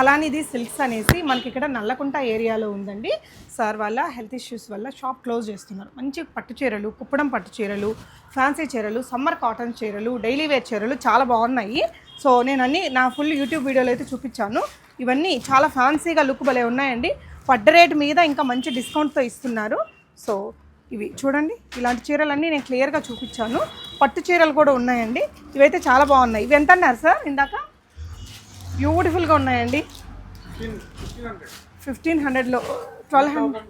Kalanithi silks అనేసి మనకి ఇక్కడ నల్లకుంట ఏరియాలో ఉందండి. సార్ వాళ్ళ హెల్త్ ఇష్యూస్ వల్ల షాప్ క్లోజ్ చేస్తున్నారు. మంచి పట్టు చీరలు కుప్పడం పట్టు చీరలు ఫ్యాన్సీ చీరలు సమ్మర్ కాటన్ చీరలు డైలీ వేర్ చీరలు చాలా బాగున్నాయి. సో నేను అన్ని నా ఫుల్ యూట్యూబ్ వీడియోలో అయితే చూపించాను. ఇవన్నీ చాలా ఫ్యాన్సీగా లుక్ భలే ఉన్నాయండి. పడ్డ రేట్ మీద ఇంకా మంచి డిస్కౌంట్తో ఇస్తున్నారు. సో ఇవి చూడండి. ఇలాంటి చీరలన్నీ నేను క్లియర్గా చూపించాను. పట్టు చీరలు కూడా ఉన్నాయండి. ఇవైతే చాలా బాగున్నాయి. ఇవి ఎంత అన్నారు సార్ ఇందాక? బ్యూటిఫుల్గా ఉన్నాయండి. ఫిఫ్టీన్ హండ్రెడ్లో ట్వెల్వ్ హండ్రెడ్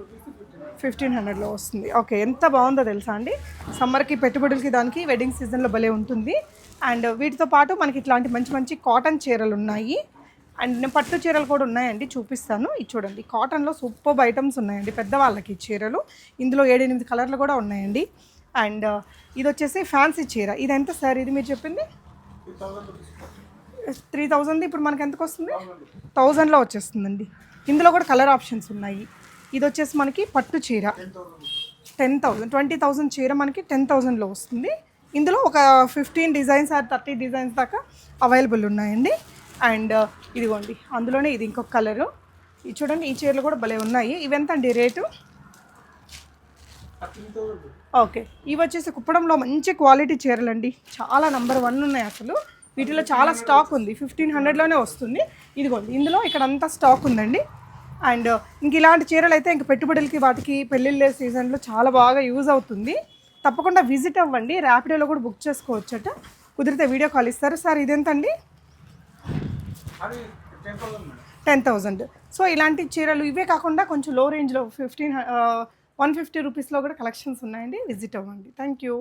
ఫిఫ్టీన్ హండ్రెడ్లో వస్తుంది. ఓకే ఎంత బాగుందో తెలుసా అండి? సమ్మర్కి పెట్టుబడులకి దానికి వెడ్డింగ్ సీజన్లో భలే ఉంటుంది. అండ్ వీటితో పాటు మనకి ఇట్లాంటి మంచి మంచి కాటన్ చీరలు ఉన్నాయి. అండ్ పట్టు చీరలు కూడా ఉన్నాయండి చూపిస్తాను. ఇది చూడండి కాటన్లో సూపర్ ఐటమ్స్ ఉన్నాయండి పెద్దవాళ్ళకి చీరలు. ఇందులో ఏడెనిమిది కలర్లు కూడా ఉన్నాయండి. అండ్ ఇది వచ్చేసి ఫ్యాన్సీ చీర. ఇది ఎంత సార్ ఇది మీరు చెప్పింది? త్రీ థౌజండ్ ఇప్పుడు మనకి ఎంతకు వస్తుంది థౌజండ్లో వచ్చేస్తుందండి. ఇందులో కూడా కలర్ ఆప్షన్స్ ఉన్నాయి. ఇది వచ్చేసి మనకి పట్టు చీర. టెన్ థౌజండ్ ట్వంటీ థౌజండ్ చీర మనకి టెన్ థౌజండ్లో వస్తుంది. ఇందులో ఒక fifteen designs or thirty designs దాకా అవైలబుల్ ఉన్నాయండి. అండ్ ఇదిగోండి అందులోనే ఇది ఇంకొక కలరు. ఇది చూడండి ఈ చీరలు కూడా భలే ఉన్నాయి. ఇవి ఎంత అండి రేటు? ఓకే ఇవి వచ్చేసి కుప్పడంలో మంచి క్వాలిటీ చీరలు అండి చాలా నంబర్ వన్ ఉన్నాయి అసలు. వీటిలో చాలా స్టాక్ ఉంది. ఫిఫ్టీన్ హండ్రెడ్లోనే వస్తుంది. ఇదిగోండి ఇందులో ఇక్కడ అంతా స్టాక్ ఉందండి. అండ్ ఇంక ఇలాంటి చీరలు అయితే ఇంక పెట్టుబడులకి వాటికి పెళ్ళిళ్ళ సీజన్లో చాలా బాగా యూజ్ అవుతుంది. తప్పకుండా విజిట్ అవ్వండి. ర్యాపిడోలో కూడా బుక్ చేసుకోవచ్చట కుదిరితే వీడియో కాల్ ఇస్తారు. సార్ ఇదెంతండి? Ten thousand. సో ఇలాంటి చీరలు ఇవే కాకుండా కొంచెం లో రేంజ్లో ఫిఫ్టీన్ వన్ ఫిఫ్టీ రూపీస్లో కూడా కలెక్షన్స్ ఉన్నాయండి. విజిట్ అవ్వండి. Thank you.